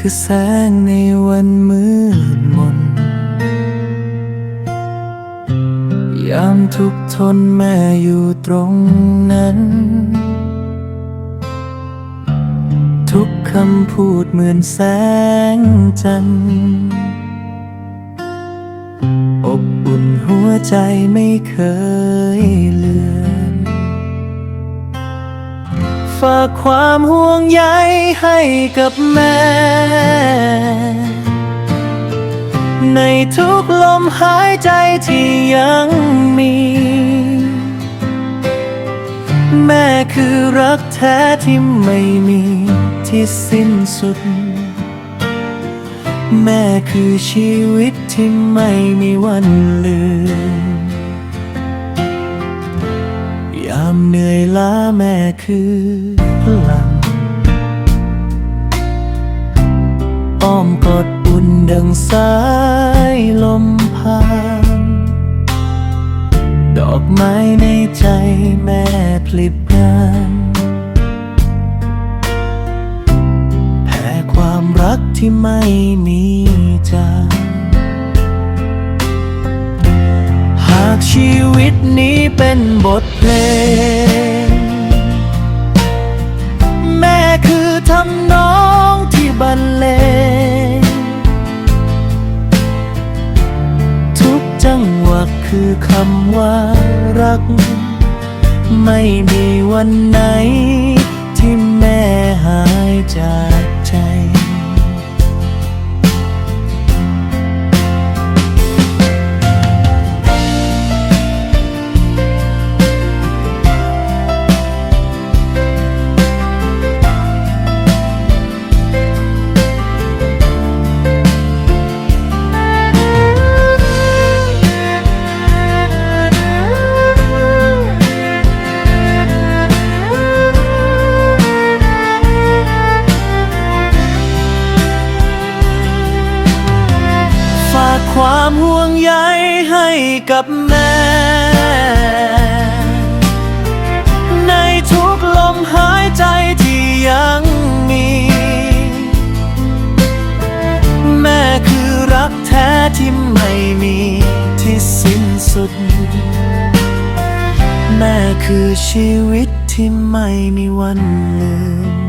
คือแสงในวันมืดมน ยามทุกทนแม่อยู่ตรงนั้น ทุกคำพูดเหมือนแสงจันทร์อบอุ่นหัวใจไม่เคยลือ ฝากความห่วงใยให้กับแม่ ในทุกลมหายใจที่ยังมี แม่คือรักแท้ที่ไม่มีที่สิ้นสุด แม่คือชีวิตที่ไม่มีวันลืม ยามเหนื่อยล้าแม่คือพลัง อ้อมกอดอุ่นดังสายลมผ่านดอกไม้ในใจแม่พลิบงานแผ่ความรักที่ไม่มีจางหากชีวิตนี้เป็นบทเพลง คือคำว่ารัก ไม่มีวันไหนที่แม่หายใจ ความห่วงใยให้กับแม่ ในทุกลมหายใจที่ยังมี แม่คือรักแท้ที่ไม่มีที่สิ้นสุด แม่คือชีวิตที่ไม่มีวันลืม